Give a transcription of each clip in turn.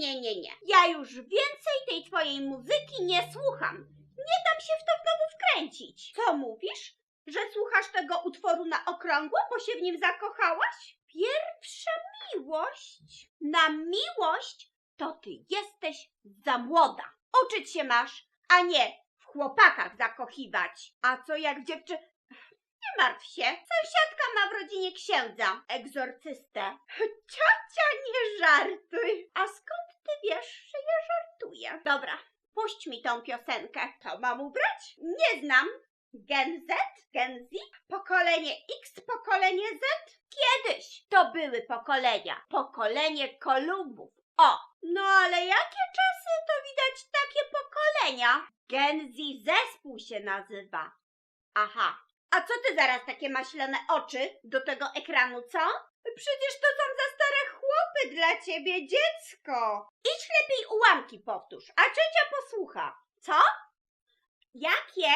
nie, nie, nie. Ja już więcej tej twojej muzyki nie słucham. Nie dam się w to znowu wkręcić. Co mówisz? Że słuchasz tego utworu na okrągło, bo się w nim zakochałaś? Pierwsza miłość. Na miłość to ty jesteś za młoda. Uczyć się masz, a nie w chłopakach zakochiwać. A co jak dziewczy... Nie martw się, sąsiadka ma w rodzinie księdza, egzorcystę. Ciocia, nie żartuj. A skąd ty wiesz, że ja żartuję? Dobra, puść mi tą piosenkę. To mam ubrać? Nie znam. Gen Z? Gen Z? Pokolenie X? Pokolenie Z? Kiedyś to były pokolenia. Pokolenie Kolumbów. O, no ale jakie czasy to widać takie pokolenia? Gen Z zespół się nazywa. Aha. A co ty zaraz takie maślane oczy do tego ekranu, co? Przecież to są za stare chłopy dla ciebie, dziecko. Lepiej ułamki powtórz, a ciocia posłucha. Co? Jakie?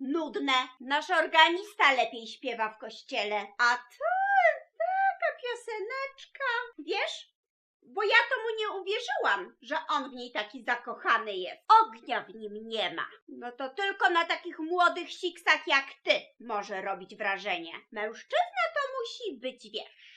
Nudne. Nasz organista lepiej śpiewa w kościele. A to taka pioseneczka. Wiesz, bo ja to mu nie uwierzyłam, że on w niej taki zakochany jest. Ognia w nim nie ma. No to tylko na takich młodych siksach jak ty może robić wrażenie. Mężczyzna to musi być, wiesz,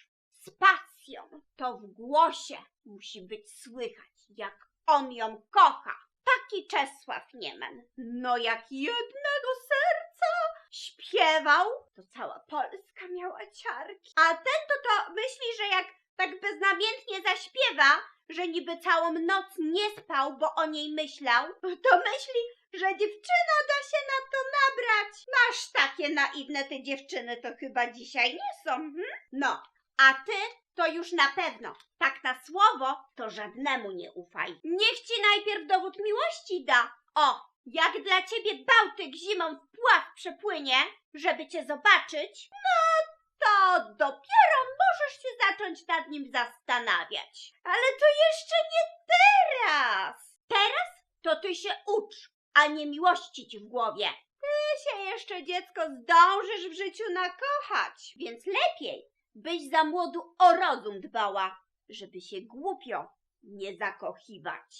z pasją. To w głosie musi być słychać, jak on ją kocha. Taki Czesław Niemen. No jak jednego serca śpiewał, to cała Polska miała ciarki. A ten to to myśli, że jak tak beznamiętnie zaśpiewa, że niby całą noc nie spał, bo o niej myślał, to myśli, że dziewczyna da się na to nabrać. Masz takie naiwne te dziewczyny, to chyba dzisiaj nie są. Hm? No, a ty to już na pewno. Tak na słowo to żadnemu nie ufaj. Niech ci najpierw dowód miłości da. O, jak dla ciebie Bałtyk zimą w pław przepłynie, żeby cię zobaczyć, no to dopiero możesz się zacząć nad nim zastanawiać. Ale to jeszcze nie teraz. Teraz to ty się ucz, a nie miłościć w głowie. Ty się jeszcze dziecko zdążysz w życiu nakochać, więc lepiej byś za młodu o rozum dbała, żeby się głupio nie zakochiwać.